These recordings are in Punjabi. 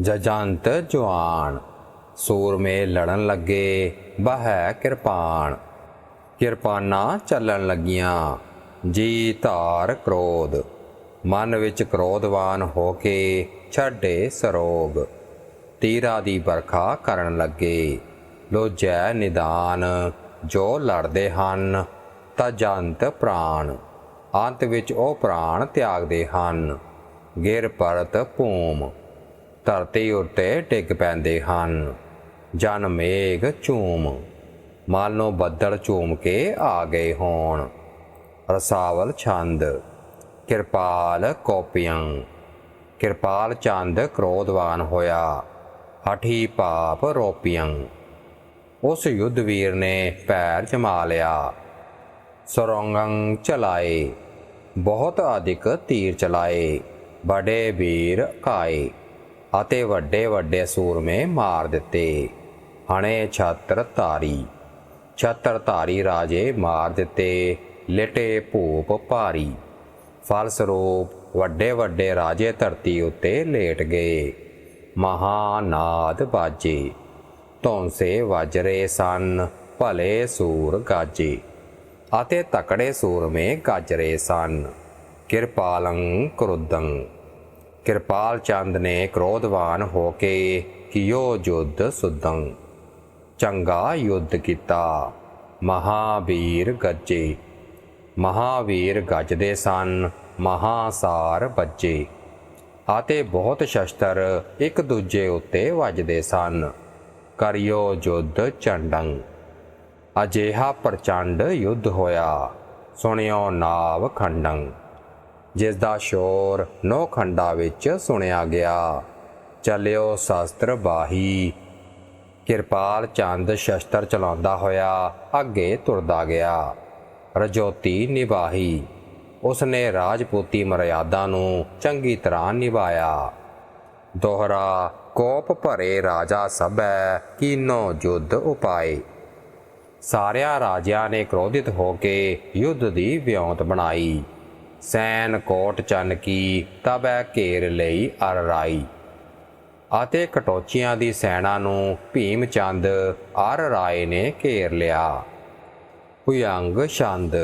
ਜਜੰਤ ਜਵਾਨ। ਸੂਰਮੇ ਲੜਨ ਲੱਗੇ, ਬਹਿ ਕਿਰਪਾਨ। ਕਿਰਪਾਨਾਂ ਚੱਲਣ ਲੱਗੀਆਂ, ਜੀ ਧਾਰ ਕ੍ਰੋਧ। ਮਨ ਵਿੱਚ ਕ੍ਰੋਧਵਾਨ ਹੋ ਕੇ ਛੱਡੇ ਸਰੋਗ। ਤੀਰਾ ਦੀ ਵਰਖਾ ਕਰਨ ਲੱਗੇ ਲੋਜੈ ਨਿਦਾਨ, ਜੋ ਲੜਦੇ ਹਨ ਤਜੰਤ ਪ੍ਰਾਣ। ਅੰਤ ਵਿੱਚ ਉਹ ਪ੍ਰਾਣ ਤਿਆਗਦੇ ਹਨ। ਗਿਰ ਪਰਤ ਭੂਮ। ਧਰਤੀ ਉੱਤੇ ਡਿੱਗ ਪੈਂਦੇ ਹਨ। ਜਨ ਮੇਘ ਝੂਮ ਮਾਲਨੋ ਬੱਦਲ ਝੂਮ ਕੇ ਆ ਗਏ ਹੋਣ। ਰਸਾਵਲ ਛੰਦ, ਕਿਰਪਾਲ ਕੋਪੀਆਂ ਕਿਰਪਾਲ ਚੰਦ ਕ੍ਰੋਧਵਾਨ ਹੋਇਆ, ਹਠੀ ਪਾਪ ਰੋਪੀਆਂ ਉਸ ਯੁੱਧ ਵੀਰ ਨੇ ਪੈਰ ਜਮਾ ਲਿਆ, ਸਰੰਗੰ ਚਲਾਏ, ਬਹੁਤ ਅਧਿਕ ਤੀਰ ਚਲਾਏ, ਬੜੇ ਵੀਰ ਕਾਏ। ਅਤੇ ਵੱਡੇ ਵੱਡੇ ਸੂਰਮੇ ਮਾਰ ਦਿੱਤੇ। ਹਣੇ ਛਤਰ ਧਾਰੀ ਛਤਰ ਧਾਰੀ ਰਾਜੇ ਮਾਰ ਦਿੱਤੇ, ਲਟੇ ਭੂਪ ਭਾਰੀ। ਫਲਸਰੂਪ ਵੱਡੇ ਵੱਡੇ ਰਾਜੇ ਧਰਤੀ ਉੱਤੇ ਲੇਟ ਗਏ। ਮਹਾਨਾਦ ਬਾਜੇ, ਧੌਂਸੇ ਰਹੇ ਸਨ, ਭਲੇ ਸੂਰ ਗਾਜੇ, ਅਤੇ ਤਕੜੇ ਸੂਰਮੇ ਗੱਜ ਰਹੇ ਸਨ। ਕਿਰਪਾਲੰ, ਕ੍ਰੋਧੰ ਕਿਰਪਾਲ ਚੰਦ ਨੇ ਕ੍ਰੋਧਵਾਨ ਹੋ ਕੇ ਕਿਓ ਯੁੱਧ ਸੁਦੰ ਚੰਗਾ ਯੁੱਧ ਕੀਤਾ। ਮਹਾਵੀਰ ਗੱਜੇ। ਮਹਾਵੀਰ ਗੱਜਦੇ ਸਨ, ਮਹਾਸਾਰ ਬੱਜੇ ਅਤੇ ਬਹੁਤ ਸ਼ਸਤਰ ਇੱਕ ਦੂਜੇ ਉੱਤੇ ਵੱਜਦੇ ਸਨ। ਕਰਿਓ ਯੁੱਧ ਚੰਡੰ। ਅਜੇਹਾ ਪ੍ਰਚੰਡ ਯੁੱਧ ਹੋਇਆ। ਸੁਣਿਓ ਨਾਵ ਖੰਡੰ। ਜਿਸ ਦਾ ਸ਼ੋਰ ਨੌ ਖੰਡਾ ਵਿੱਚ ਸੁਣਿਆ ਗਿਆ। ਚੱਲਿਓ ਸ਼ਸਤਰ ਬਾਹੀ। ਕਿਰਪਾਲ ਚੰਦ ਸ਼ਸਤਰ ਚਲਾਉਂਦਾ ਹੋਇਆ ਅੱਗੇ ਤੁਰਦਾ ਗਿਆ। ਰਜੋਤੀ ਨਿਭਾਹੀ। ਉਸਨੇ ਰਾਜਪੂਤੀ ਮਰਿਆਦਾ ਨੂੰ ਚੰਗੀ ਤਰ੍ਹਾਂ ਨਿਭਾਇਆ। ਦੋਹਰਾ, ਕੋਪ ਭਰੇ ਰਾਜਾ ਸਭੈ ਕੀਨੋ ਜੁਦ ਉਪਾਏ। ਸਾਰਿਆਂ ਰਾਜਿਆਂ ਨੇ ਕ੍ਰੋਧਿਤ ਹੋ ਕੇ ਯੁੱਧ ਦੀ ਵਿਉਂਤ ਬਣਾਈ। ਸੈਨ ਕੋਟ ਚੰਨ ਕੀ, ਤਬੈ ਘੇਰ ਲਈ ਅਰ ਰਾਈ। ਅਤੇ ਕਟੋਚੀਆਂ ਦੀ ਸੈਨਾ ਨੂੰ ਭੀਮ ਚੰਦ ਅਰ ਰਾਏ ਨੇ ਘੇਰ ਲਿਆ। ਭੁਯੰਗ ਛੰਦ।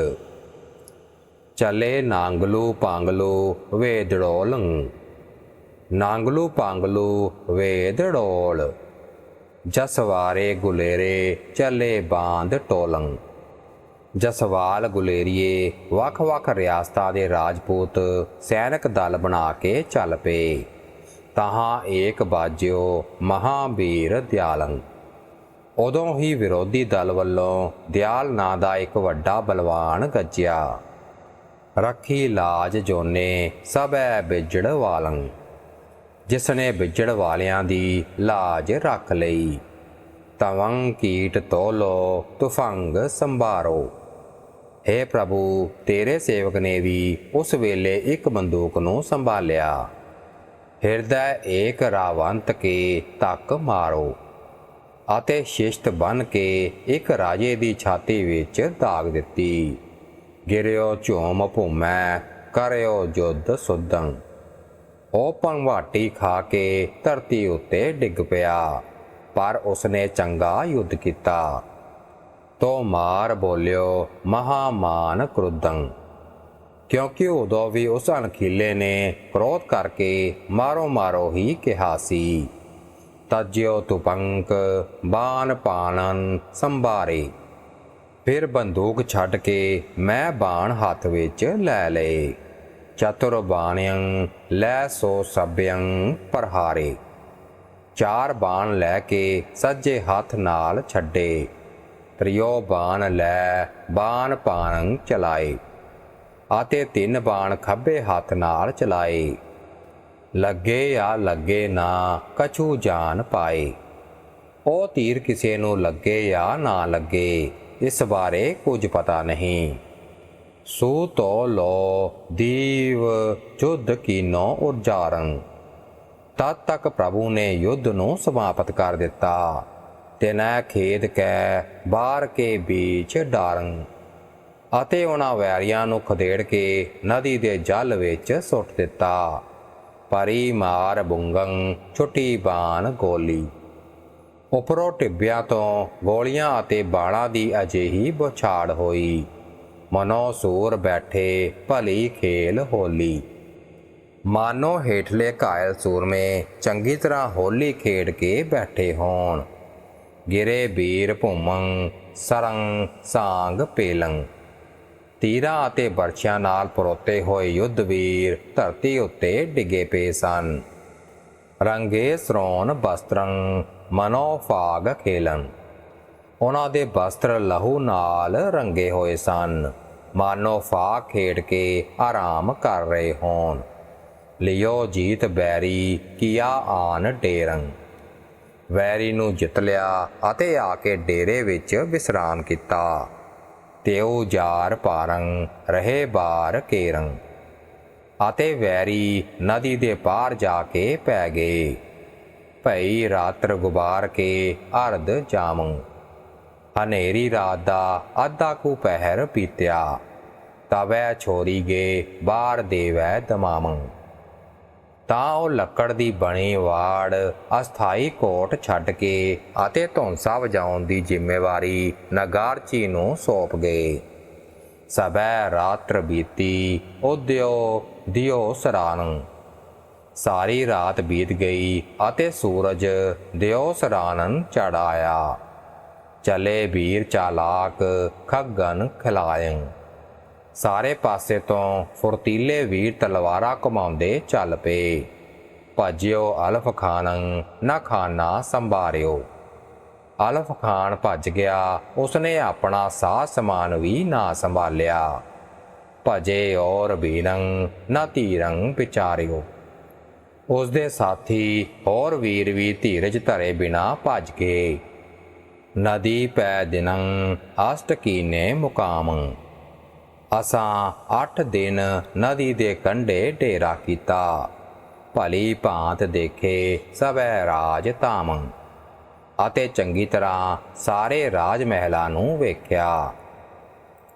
ਚਲੇ ਨਾਂਗਲੂ ਪਾਂਗਲੂ ਵੇਦੜੋਲੰ। ਨਾਂਗਲੂ ਪਾਂਗਲੂ ਵੇਦੜੋਲ। ਜਸਵਾਰੇ ਗੁਲੇਰੇ ਚਲੇ ਬਾਂਦ ਟੋਲੰ। ਜਸਵਾਲ ਗੁਲੇਰੀਏ, ਵੱਖ-ਵੱਖ ਰਿਆਸਤਾਂ ਦੇ ਰਾਜਪੂਤ ਸੈਨਿਕ ਦਲ ਬਣਾ ਕੇ ਚੱਲ ਪਏ। ਤਹਾਂ ਏਕ ਬਾਜਿਓ ਮਹਾਵੀਰ ਦਿਆਲੰ। ਉਦੋਂ ਹੀ ਵਿਰੋਧੀ ਦਲ ਵੱਲੋਂ ਦਿਆਲ ਨਾਂ ਦਾ ਇੱਕ ਵੱਡਾ ਬਲਵਾਨ ਗੱਜਿਆ। ਰੱਖੀ ਲਾਜ ਜੋਨੇ ਸਭੈ ਵਿਜੜ ਵਾਲੰ। ਜਿਸ ਨੇ ਵਿਜੜ ਵਾਲਿਆਂ ਦੀ ਲਾਜ ਰੱਖ ਲਈ। ਤਵੰ ਕੀਟ ਤੋਲੋ, ਤੁਫੰਗ ਸੰਭਾਰੋ। हे ਪ੍ਰਭੂ, ਤੇਰੇ ਸੇਵਕ ਨੇ ਵੀ ਉਸ ਵੇਲੇ ਇੱਕ ਬੰਦੂਕ ਨੂੰ ਸੰਭਾਲਿਆ। ਹਿਰਦੈ ਏਕ ਰਾਵੰਤ ਕੇ ਤੱਕ ਮਾਰੋ ਅਤੇ ਸ਼ਿਸ਼ਤ ਬਨ ਕੇ ਇੱਕ ਰਾਜੇ ਦੀ ਛਾਤੀ ਵਿੱਚ ਦਾਗ ਦਿੱਤੀ। ਗਿਰਿਓ ਝੋਮ ਭੂਮੈ, ਕਰਿਓ ਜੁੱਧ ਸੁਦੰ ਉਹ ਪੰਵਾਟੀ ਖਾ ਕੇ ਧਰਤੀ ਉੱਤੇ ਡਿੱਗ ਪਿਆ, ਪਰ ਉਸਨੇ ਚੰਗਾ ਯੁੱਧ ਕੀਤਾ। ਤੋ ਮਾਰ ਬੋਲਿਓ, ਮਹਾਮਾਨ ਕ੍ਰੁੱਧੰ। ਕਿਉਂਕਿ ਉਦੋਂ ਵੀ ਉਸ ਅਣਖੀਲੇ ਨੇ ਕ੍ਰੋਧ ਕਰਕੇ ਮਾਰੋ ਮਾਰੋ ਹੀ ਕਿਹਾ ਸੀ, ਤਜਿਓ ਤੁਪੰਕ ਬਾਨ ਪਾਣਨ ਸੰਭਾਰੇ। ਫਿਰ ਬੰਦੂਕ ਛੱਡ ਕੇ ਮੈਂ ਬਾਣ ਹੱਥ ਵਿੱਚ ਲੈ ਲਏ ਚਤੁਰ ਬਾਣਿਯੰ ਲੈ ਸੋ ਸਭਯੰ ਪ੍ਰਹਾਰੇ। ਚਾਰ ਬਾਣ ਲੈ ਕੇ ਸੱਜੇ ਹੱਥ ਨਾਲ ਛੱਡੇ। ਤ੍ਰਿਓ ਬਾਣ ਲੈ, ਬਾਣ ਪਾਣੰ ਚਲਾਏ। ਅਤੇ ਤਿੰਨ ਬਾਣ ਖੱਬੇ ਹੱਥ ਨਾਲ ਚਲਾਏ। ਲੱਗੇ ਜਾਂ ਲੱਗੇ ਨਾ, ਕਛੂ ਜਾਨ ਪਾਏ। ਉਹ ਤੀਰ ਕਿਸੇ ਨੂੰ ਲੱਗੇ ਜਾਂ ਨਾ ਲੱਗੇ, ਇਸ ਬਾਰੇ ਕੁਝ ਪਤਾ ਨਹੀਂ। ਸੋ ਤੋ ਲੋ, ਦੀਵ ਜੁਧ ਕੀਨੋ ਉਜਾਰੰ ਤਦ ਤੱਕ ਪ੍ਰਭੂ ਨੇ ਯੁੱਧ ਨੂੰ ਸਮਾਪਤ ਕਰ ਦਿੱਤਾ। ਤਿਨੈ ਨਾ ਖੇਦ ਕੈ ਬਾਹਰ ਕੇ ਬੀਚ ਡਾਰੰ। ਅਤੇ ਉਹਨਾਂ ਵੈਰੀਆਂ ਨੂੰ ਖਦੇੜ ਕੇ ਨਦੀ ਦੇ ਜਲ ਵਿੱਚ ਸੁੱਟ ਦਿੱਤਾ। ਪਰੀ ਮਾਰ ਬੁੰਗੰ, ਛੁੱਟੀ ਬਾਣ ਗੋਲੀ। ਉਪਰੋਂ ਟਿੱਬਿਆਂ ਤੋਂ ਗੋਲੀਆਂ ਅਤੇ ਬਾਲਾਂ ਦੀ ਅਜਿਹੀ ਬੁਛਾੜ ਹੋਈ। ਮਨੋ ਸੂਰ ਬੈਠੇ ਭਲੀ ਖੇਲ ਹੋਲੀ। ਮਾਨੋ ਹੇਠਲੇ ਕਾਇਲ ਸੂਰਮੇ ਚੰਗੀ ਤਰ੍ਹਾਂ ਹੋਲੀ ਖੇਡ ਕੇ ਬੈਠੇ ਹੋਣ। ਗਿਰੇ ਵੀਰ ਭੂਮੰ ਸਰੰਗ ਸਾੰਗ ਪੇਲੰ। ਤੀਰਾਂ ਅਤੇ ਬਰਛਿਆਂ ਨਾਲ ਪਰੋਤੇ ਹੋਏ ਯੁੱਧ ਵੀਰ ਧਰਤੀ ਉੱਤੇ ਡਿੱਗੇ ਪਏ ਸਨ। ਰੰਗੇ ਸਰੋਨ ਬਸਤਰੰ ਮਨੋਫਾਗ ਖੇਲਨ ਉਹਨਾਂ ਦੇ ਬਸਤਰ ਲਹੂ ਨਾਲ ਰੰਗੇ ਹੋਏ ਸਨ। ਮਾਨੋ ਫਾ ਖੇਡ ਕੇ ਆਰਾਮ ਕਰ ਰਹੇ ਹੋਣ। ਲਿਓ ਜੀਤ ਬੈਰੀ ਕੀਆ ਆਨ ਡੇਰੰ। ਵੈਰੀ ਨੂੰ ਜਿੱਤ ਲਿਆ ਅਤੇ ਆ ਕੇ ਡੇਰੇ ਵਿੱਚ ਵਿਸਰਾਮ ਕੀਤਾ। ਤਿਉ ਜਾਰ ਪਾਰੰ, ਰਹੇ ਬਾਰ ਕੇਰੰ। ਅਤੇ ਵੈਰੀ ਨਦੀ ਦੇ ਪਾਰ ਜਾ ਕੇ ਪੈ ਗਏ। ਭਈ ਰਾਤਰ ਗੁਬਾਰ ਕੇ ਅਰਧ ਜਾਮੰ। ਹਨੇਰੀ ਰਾਤ ਦਾ ਅੱਧਾ ਕੁ ਪਹਿਰ ਪੀਤਿਆ ਤਵੈ ਛੋਰੀ ਗੇ ਬਾਰ ਦੇਵੈ ਦਮਾਮੰ। ਤਾਂ ਉਹ ਲੱਕੜ ਦੀ ਬਣੀ ਵਾੜ, ਅਸਥਾਈ ਕੋਟ ਛੱਡ ਕੇ ਅਤੇ ਧੌਂਸਾ ਵਜਾਉਣ ਦੀ ਜ਼ਿੰਮੇਵਾਰੀ ਨਗਾਰਚੀ ਨੂੰ ਸੌਂਪ ਗਏ। ਸਭੈ ਰਾਤਰ ਬੀਤੀ, ਉਦਿਓ ਦਿਓ ਸਰਾਨੰ ਸਾਰੀ ਰਾਤ ਬੀਤ ਗਈ ਅਤੇ ਸੂਰਜ ਦਿਓ ਸਰਾਨਨ ਚੜ ਆਇਆ। ਚਲੇ ਵੀਰ ਚਾਲਾਕ ਖੱਗਨ ਖਿਲਾਇੰ। ਸਾਰੇ ਪਾਸੇ ਤੋਂ ਫੁਰਤੀਲੇ ਵੀਰ ਤਲਵਾਰਾਂ ਘੁਮਾਉਂਦੇ ਚੱਲ ਪਏ। ਭਜਿਓ ਅਲਫ ਖਾਨ, ਨਾ ਖਾਨਾ ਸੰਭਾਰਿਓ। ਅਲਫ ਖਾਨ ਭੱਜ ਗਿਆ, ਉਸਨੇ ਆਪਣਾ ਸਾਹ ਸਮਾਨ ਵੀ ਨਾ ਸੰਭਾਲਿਆ। ਭਜੇ ਔਰ ਬੀਰੰ ਨਾ ਧੀਰੰ ਵਿਚਾਰਿਓ ਉਸ ਦੇ ਸਾਥੀ ਹੋਰ ਵੀਰ ਵੀ ਧੀਰਜ ਧਰੇ ਬਿਨਾ ਭੱਜ ਗਏ। ਨਦੀ ਪੈ ਦਿਨੰ, ਅਸ਼ਟ ਕੀਨੇ ਮੁਕਾਮੰ। ਅਸਾਂ 8 ਦਿਨ ਨਦੀ ਦੇ ਕੰਢੇ ਡੇਰਾ ਕੀਤਾ। ਭਲੀ ਭਾਂਤ ਦੇਖੇ ਸਭੈ ਰਾਜ ਧਾਮ, ਅਤੇ ਚੰਗੀ ਤਰ੍ਹਾਂ ਸਾਰੇ ਰਾਜ ਮਹਿਲਾਂ ਨੂੰ ਵੇਖਿਆ।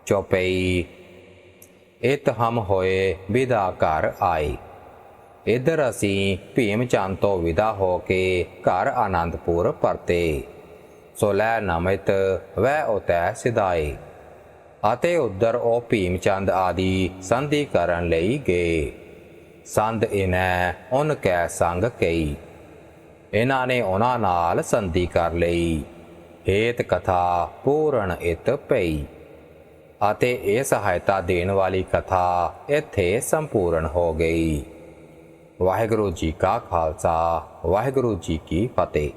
ਚੋਪਈ ਇਤ ਹਮ ਹੋਏ ਵਿਦਾ ਘਰ ਆਏ ਇਧਰ ਅਸੀਂ ਭੀਮ ਚੰਦ ਤੋਂ ਵਿਦਾ ਹੋ ਕੇ ਘਰ ਆਨੰਦਪੁਰ ਪਰਤੇ। ਸੋ ਲੈ ਨਮਿਤ ਵੈ ਉਤੈ ਸਿਧਾਏ। ਅਤੇ ਉਧਰ ਉਹ ਭੀਮ ਚੰਦ ਆਦਿ ਸੰਧੀ ਕਰਨ ਲਈ ਗਏ। ਸੰਧ ਇਨੈ ਉਨ ਕੈ ਸੰਗ ਕਈ। ਇਹਨਾਂ ਨੇ ਉਹਨਾਂ ਨਾਲ ਸੰਧੀ ਕਰ ਲਈ। ਹੇਤ ਕਥਾ ਪੂਰਨ ਇਤ ਪਈ। ਅਤੇ ਇਹ ਸਹਾਇਤਾ ਦੇਣ ਵਾਲੀ ਕਥਾ ਇੱਥੇ ਸੰਪੂਰਨ ਹੋ ਗਈ। ਵਾਹਿਗੁਰੂ ਜੀ ਕਾ ਖਾਲਸਾ, ਵਾਹਿਗੁਰੂ ਜੀ ਕੀ ਫਤਿਹ।